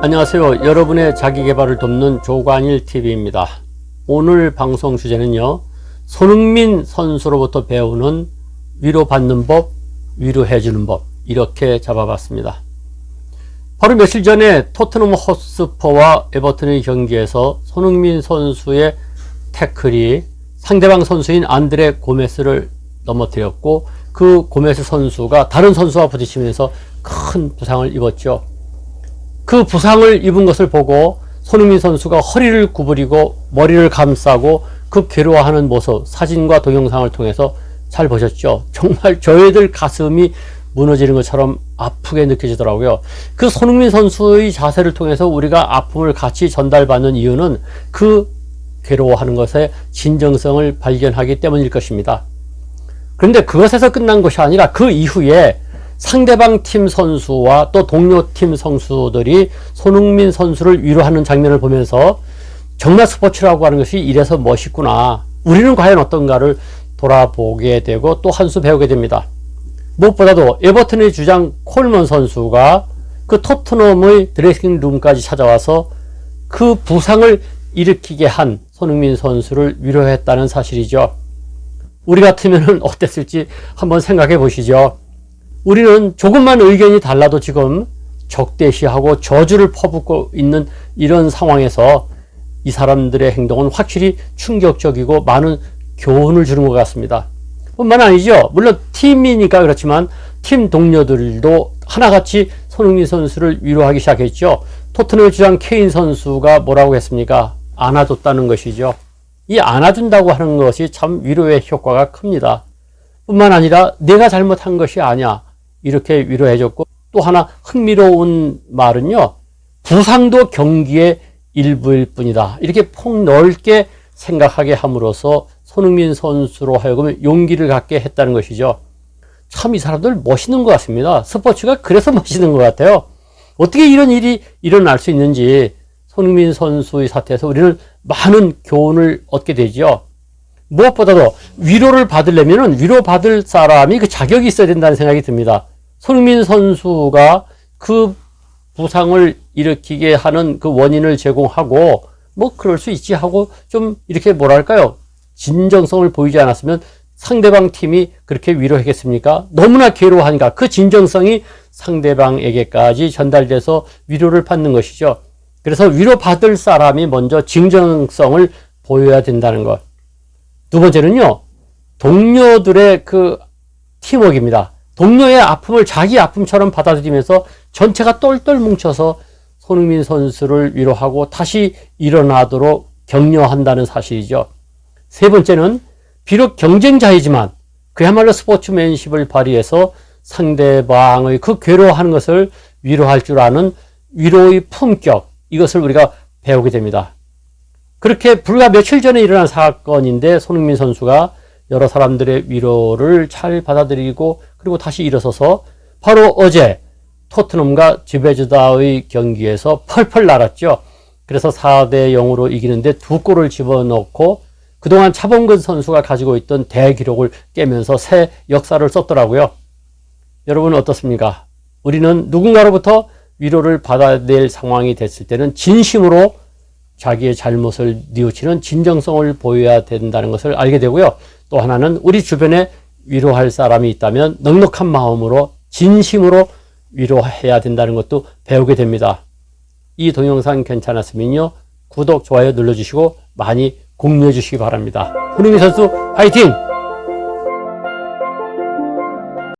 안녕하세요. 여러분의 자기 개발을 돕는 조관일 TV입니다. 오늘 방송 주제는요. 손흥민 선수로부터 배우는 위로받는 법, 위로해주는 법 이렇게 잡아봤습니다. 바로 며칠 전에 토트넘 호스퍼와 에버튼의 경기에서 손흥민 선수의 태클이 상대방 선수인 안드레 고메스를 넘어뜨렸고 그 고메스 선수가 다른 선수와 부딪히면서 큰 부상을 입었죠. 그 부상을 입은 것을 보고 손흥민 선수가 허리를 구부리고 머리를 감싸고 그 괴로워하는 모습 사진과 동영상을 통해서 잘 보셨죠? 정말 저희들 가슴이 무너지는 것처럼 아프게 느껴지더라고요. 그 손흥민 선수의 자세를 통해서 우리가 아픔을 같이 전달받는 이유는 그 괴로워하는 것의 진정성을 발견하기 때문일 것입니다. 그런데 그것에서 끝난 것이 아니라 그 이후에 상대방 팀 선수와 또 동료 팀 선수들이 손흥민 선수를 위로하는 장면을 보면서 정말 스포츠라고 하는 것이 이래서 멋있구나. 우리는 과연 어떤가를 돌아보게 되고 또 한 수 배우게 됩니다. 무엇보다도 에버튼의 주장 콜먼 선수가 그 토트넘의 드레싱 룸까지 찾아와서 그 부상을 일으키게 한 손흥민 선수를 위로했다는 사실이죠. 우리 같으면 어땠을지 한번 생각해 보시죠. 우리는 조금만 의견이 달라도 지금 적대시하고 저주를 퍼붓고 있는 이런 상황에서 이 사람들의 행동은 확실히 충격적이고 많은 교훈을 주는 것 같습니다. 뿐만 아니죠. 물론 팀이니까 그렇지만 팀 동료들도 하나같이 손흥민 선수를 위로하기 시작했죠. 토트넘 주장 케인 선수가 뭐라고 했습니까? 안아줬다는 것이죠. 이 안아준다고 하는 것이 참 위로의 효과가 큽니다. 뿐만 아니라 내가 잘못한 것이 아니야. 이렇게 위로해줬고 또 하나 흥미로운 말은요. 부상도 경기의 일부일 뿐이다. 이렇게 폭 넓게 생각하게 함으로써 손흥민 선수로 하여금 용기를 갖게 했다는 것이죠. 참 이 사람들 멋있는 것 같습니다. 스포츠가 그래서 멋있는 것 같아요. 어떻게 이런 일이 일어날 수 있는지 손흥민 선수의 사태에서 우리는 많은 교훈을 얻게 되죠. 무엇보다도 위로를 받으려면 위로받을 사람이 그 자격이 있어야 된다는 생각이 듭니다. 손흥민 선수가 그 부상을 일으키게 하는 그 원인을 제공하고 뭐 그럴 수 있지 하고 좀 이렇게 뭐랄까요 진정성을 보이지 않았으면 상대방 팀이 그렇게 위로하겠습니까? 너무나 괴로워하니까 그 진정성이 상대방에게까지 전달돼서 위로를 받는 것이죠. 그래서 위로받을 사람이 먼저 진정성을 보여야 된다는 것. 두 번째는요, 동료들의 그 팀워크입니다. 동료의 아픔을 자기 아픔처럼 받아들이면서 전체가 똘똘 뭉쳐서 손흥민 선수를 위로하고 다시 일어나도록 격려한다는 사실이죠. 세 번째는 비록 경쟁자이지만 그야말로 스포츠맨십을 발휘해서 상대방의 그 괴로워하는 것을 위로할 줄 아는 위로의 품격 이것을 우리가 배우게 됩니다. 그렇게 불과 며칠 전에 일어난 사건인데 손흥민 선수가 여러 사람들의 위로를 잘 받아들이고 그리고 다시 일어서서 바로 어제 토트넘과 지베즈다의 경기에서 펄펄 날았죠. 그래서 4대 0으로 이기는데 두 골을 집어넣고 그동안 차범근 선수가 가지고 있던 대기록을 깨면서 새 역사를 썼더라고요. 여러분은 어떻습니까? 우리는 누군가로부터 위로를 받아낼 상황이 됐을 때는 진심으로 자기의 잘못을 뉘우치는 진정성을 보여야 된다는 것을 알게 되고요. 또 하나는 우리 주변에 위로할 사람이 있다면 넉넉한 마음으로 진심으로 위로해야 된다는 것도 배우게 됩니다. 이 동영상 괜찮았으면요. 구독, 좋아요 눌러주시고 많이 공유해 주시기 바랍니다. 손흥민 선수 화이팅!